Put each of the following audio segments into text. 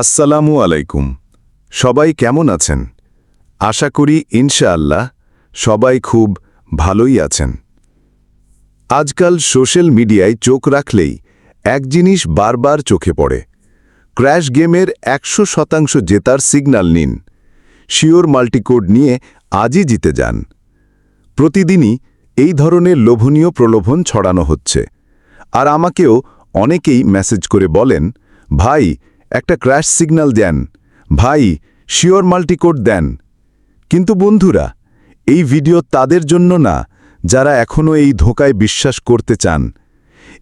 আসসালামু আলাইকুম। সবাই কেমন আছেন? আশা করি ইনশাআল্লাহ সবাই খুব ভালোই আছেন। আজকাল সোশ্যাল মিডিয়ায় চোখ রাখলেই এক জিনিস বারবার চোখে পড়ে। ক্র্যাশ গেমের একশো শতাংশ জেতার সিগন্যাল নিন। শিওর মাল্টিকোড নিয়ে আজই জিতে যান। প্রতিদিনই এই ধরনের লোভনীয় প্রলোভন ছড়ানো হচ্ছে। আর আমাকেও অনেকেই মেসেজ করে বলেন, ভাই একটা ক্র্যাশ সিগন্যাল দেন। ভাই শিওর মাল্টিকোড দেন। কিন্তু বন্ধুরা, এই ভিডিও তাদের জন্য না, যারা এখনও এই ধোকায় বিশ্বাস করতে চান।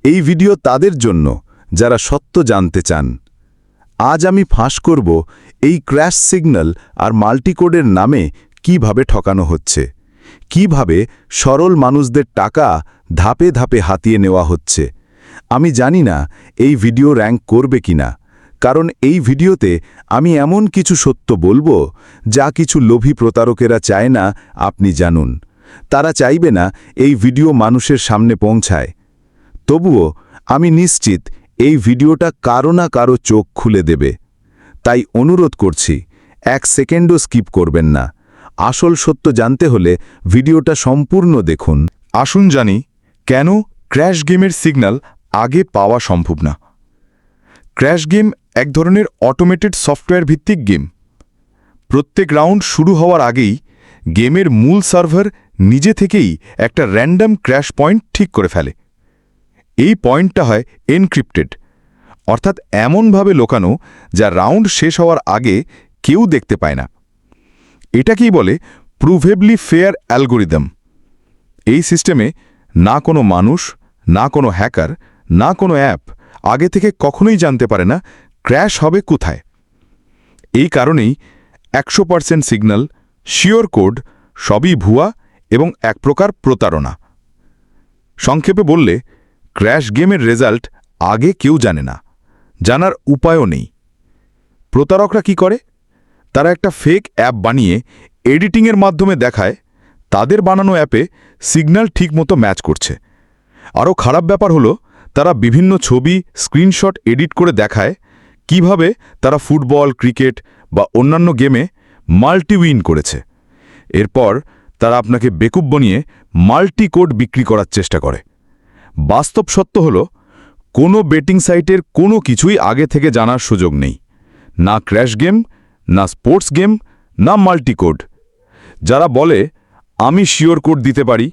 এই ভিডিও তাদের জন্য, যারা সত্য জানতে চান। আজ আমি ফাঁস করব এই ক্র্যাশ সিগন্যাল আর মাল্টিকোডের নামে কীভাবে ঠকানো হচ্ছে। কীভাবে সরল মানুষদের টাকা ধাপে ধাপে হাতিয়ে নেওয়া হচ্ছে। আমি জানি না এই ভিডিও র্যাঙ্ক করবে কিনা। কারণ এই ভিডিওতে আমি এমন কিছু সত্য বলব, যা কিছু লোভী প্রতারকেরা চায় না আপনি জানুন। তারা চাইবে না এই ভিডিও মানুষের সামনে পৌঁছায়। তবুও আমি নিশ্চিত এই ভিডিওটা কারও না কারও চোখ খুলে দেবে। তাই অনুরোধ করছি, এক সেকেন্ডও স্কিপ করবেন না। আসল সত্য জানতে হলে ভিডিওটা সম্পূর্ণ দেখুন। আসুন জানি, কেন ক্র্যাশ গেমের সিগন্যাল আগে পাওয়া সম্ভব না। ক্র্যাশ গেম এক ধরনের অটোমেটেড সফটওয়্যার ভিত্তিক গেম প্রত্যেক রাউন্ড শুরু হওয়ার আগেই গেমের মূল সার্ভার নিজে থেকেই একটা র্যান্ডম ক্র্যাশ পয়েন্ট ঠিক করে ফেলে। এই পয়েন্টটা হয় এনক্রিপ্টেড অর্থাৎ এমনভাবে লোকানো যা রাউন্ড শেষ হওয়ার আগে কেউ দেখতে পায় না। এটাকেই বলে প্রুভেবলি ফেয়ার অ্যালগোরিদম এই সিস্টেমে না কোনো মানুষ, না কোনো হ্যাকার না কোনো অ্যাপ আগে থেকে কখনোই জানতে পারে না ক্র্যাশ হবে কোথায়? এই কারণেই একশো পার্সেন্ট সিগন্যাল, শিওর কোড, সবই ভুয়া এবং এক প্রকার প্রতারণা। সংক্ষেপে বললে, ক্র্যাশ গেমের রেজাল্ট আগে কেউ জানে না, জানার উপায়ও নেই। প্রতারকরা কি করে? তারা একটা ফেক অ্যাপ বানিয়ে এডিটিংয়ের মাধ্যমে দেখায়, তাদের বানানো অ্যাপে সিগন্যাল ঠিকমতো ম্যাচ করছে। আরও খারাপ ব্যাপার হলো, তারা বিভিন্ন ছবি, স্ক্রিনশট, এডিট করে দেখায় কীভাবে তারা ফুটবল, ক্রিকেট বা অন্যান্য গেমে মাল্টি উইন করেছে। এরপর তারা আপনাকে বেকুব বনিয়ে মাল্টি কোড বিক্রি করার চেষ্টা করে। বাস্তব সত্য হল, কোনো বেটিং সাইটের কোনো কিছুই আগে থেকে জানার সুযোগ নেই। না ক্র্যাশ গেম, না স্পোর্টস গেম, না মাল্টিকোড। যারা বলে, আমি শিওর কোড দিতে পারি,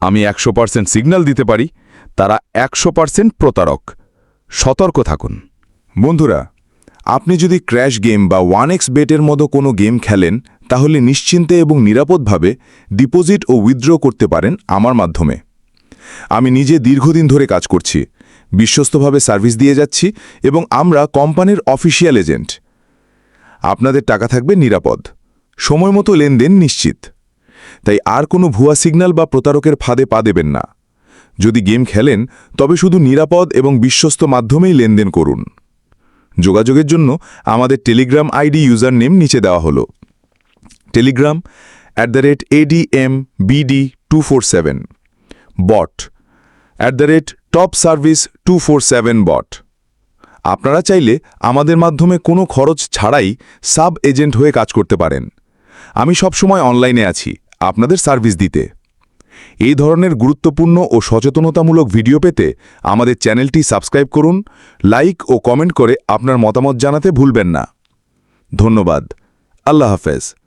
আমি একশো পার্সেন্ট সিগন্যাল দিতে পারি, তারা একশো পার্সেন্ট প্রতারক। সতর্ক থাকুন। বন্ধুরা আপনি যদি ক্র্যাশ গেম বা ওয়ান এক্স বেটের মতো কোনো গেম খেলেন, তাহলে নিশ্চিন্তে এবং নিরাপদভাবে ডিপোজিট ও উইথড্র করতে পারেন আমার মাধ্যমে। আমি নিজে দীর্ঘদিন ধরে কাজ করছি, বিশ্বস্তভাবে সার্ভিস দিয়ে যাচ্ছি এবং আমরা কোম্পানির অফিসিয়াল এজেন্ট। আপনাদের টাকা থাকবে নিরাপদ। সময় মতো লেনদেন নিশ্চিত। তাই আর কোনো ভুয়া সিগন্যাল বা প্রতারকের ফাঁদে পা দেবেন না। যদি গেম খেলেন, তবে শুধু নিরাপদ এবং বিশ্বস্ত মাধ্যমেই লেনদেন করুন। যোগাযোগের জন্য আমাদের টেলিগ্রাম আইডি ইউজার নেম নিচে দেওয়া হলো। Telegram at the rate ADM BD two four seven bot at the rate top service two four seven bot আপনারা চাইলে আমাদের মাধ্যমে কোনো খরচ ছাড়াই সাব এজেন্ট হয়ে কাজ করতে পারেন। আমি সবসময় অনলাইনে আছি। আপনাদের সার্ভিস দিতে। এই ধরনের গুরুত্বপূর্ণ ও সচেতনতামূলক ভিডিও পেতে আমাদের চ্যানেলটি সাবস্ক্রাইব করুন, লাইক ও কমেন্ট করে আপনার মতামত জানাতে ভুলবেন না। ধন্যবাদ। আল্লাহ হাফেজ।